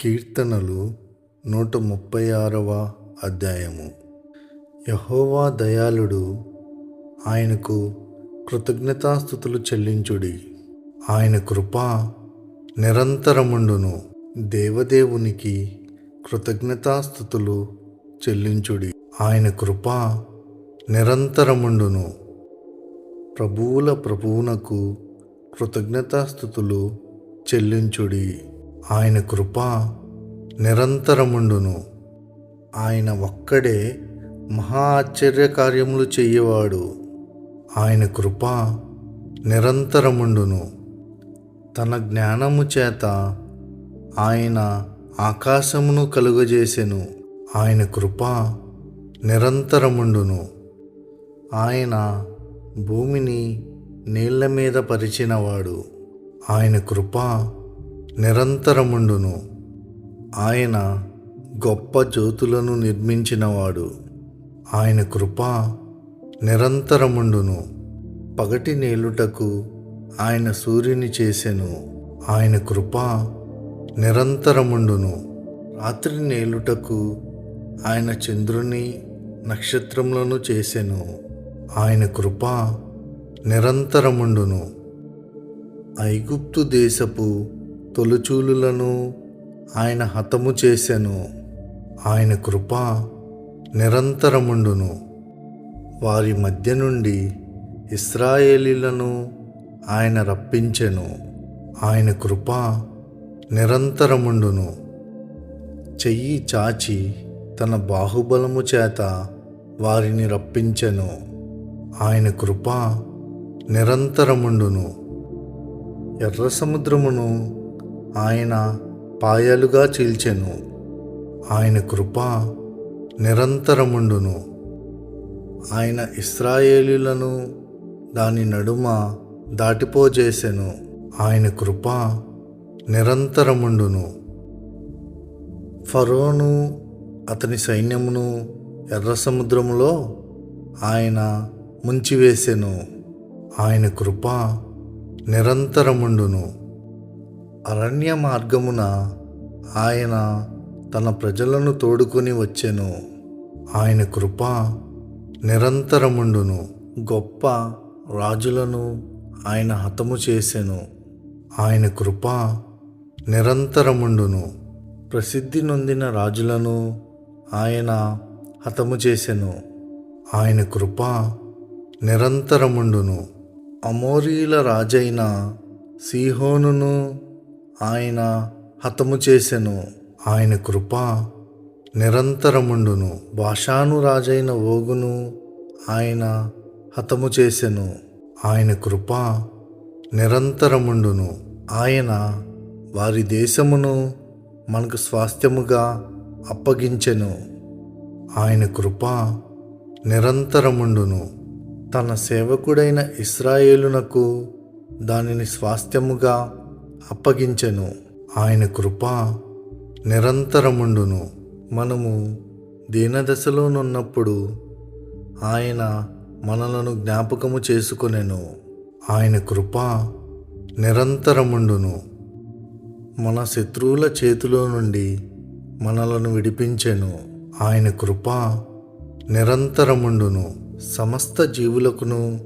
కీర్తనలు నూట ముప్పై ఆరవ అధ్యాయము. యహోవా దయాళుడు ఆయనకు కృతజ్ఞతాస్థుతులు చెల్లించుడి. ఆయన కృప నిరంతరముండును. దేవదేవునికి కృతజ్ఞతాస్థుతులు చెల్లించుడి. ఆయన కృప నిరంతరముండును. ప్రభువుల ప్రభువునకు కృతజ్ఞతాస్థుతులు చెల్లించుడి. ఆయన కృప నిరంతరముండును. ఆయన ఒక్కడే మహా ఆశ్చర్య కార్యములు చెయ్యవాడు ఆయన కృప నిరంతరముండును. తన జ్ఞానము చేత ఆయన ఆకాశమును కలుగజేసెను. ఆయన కృప నిరంతరముండును. ఆయన భూమిని నీళ్ళ మీద పరిచినవాడు. ఆయన కృప నిరంతరముండును. ఆయన గొప్ప జ్యోతులను నిర్మించినవాడు. ఆయన కృప నిరంతరముండును. పగటి నేలుటకు ఆయన సూర్యుని చేసెను. ఆయన కృప నిరంతరముండును. రాత్రి నేలుటకు ఆయన చంద్రుని నక్షత్రములను చేసెను. ఆయన కృప నిరంతరముండును. ఐగుప్తు దేశపు తొలుచూలులను ఆయన హతము చేసెను. ఆయన కృప నిరంతరముండును. వారి మధ్య నుండి ఇస్రాయేలీలను ఆయన రప్పించెను. ఆయన కృప నిరంతరముండును. చెయ్యి చాచి తన బాహుబలము చేత వారిని రప్పించెను. ఆయన కృప నిరంతరముండును. ఎర్ర సముద్రమును ఆయన పాయలుగా చీల్చెను. ఆయన కృప నిరంతరముండును. ఆయన ఇస్రాయేలీలను దాని నడుమ దాటిపోజేసెను. ఆయన కృప నిరంతరముండును. ఫరోను అతని సైన్యమును ఎర్ర సముద్రములో ఆయన ముంచివేసెను. ఆయన కృప నిరంతరముండును. అరణ్య మార్గమున ఆయన తన ప్రజలను తోడుకొని వచ్చెను. ఆయన కృప నిరంతరముండును. గొప్ప రాజులను ఆయన హతము చేసెను. ఆయన కృప నిరంతరముండును. ప్రసిద్ధి నొందిన రాజులను ఆయన హతము చేసెను. ఆయన కృప నిరంతరముండును. అమోరీల రాజైన సీహోనును ఆయన హతము చేసెను. ఆయన కృప నిరంతరముండును. భాషాను రాజైన ఓగును ఆయన హతము చేసెను. ఆయన కృప నిరంతరముండును. ఆయన వారి దేశమును మనకు స్వాస్థ్యముగా అప్పగించెను. ఆయన కృప నిరంతరముండును. తన సేవకుడైన ఇస్రాయేలునకు దానిని స్వాస్థ్యముగా అప్పగించెను. ఆయన కృప నిరంతరముండును. మనము దీనదశలోనున్నప్పుడు ఆయన మనలను జ్ఞాపకము చేసుకొనెను. ఆయన కృప నిరంతరముండును. మన శత్రువుల చేతిలో నుండి మనలను విడిపించెను. ఆయన కృప నిరంతరముండును. సమస్త జీవులకును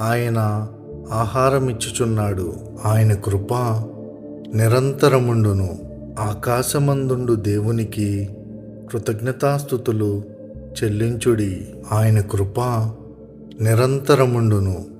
ఆయన ఆహారమిచ్చుచున్నాడు. ఆయన కృప నిరంతరముండును. ఆకాశమందుండు దేవునికి కృతజ్ఞతాస్థుతులు చెల్లించుడి. ఆయన కృప నిరంతరముండును.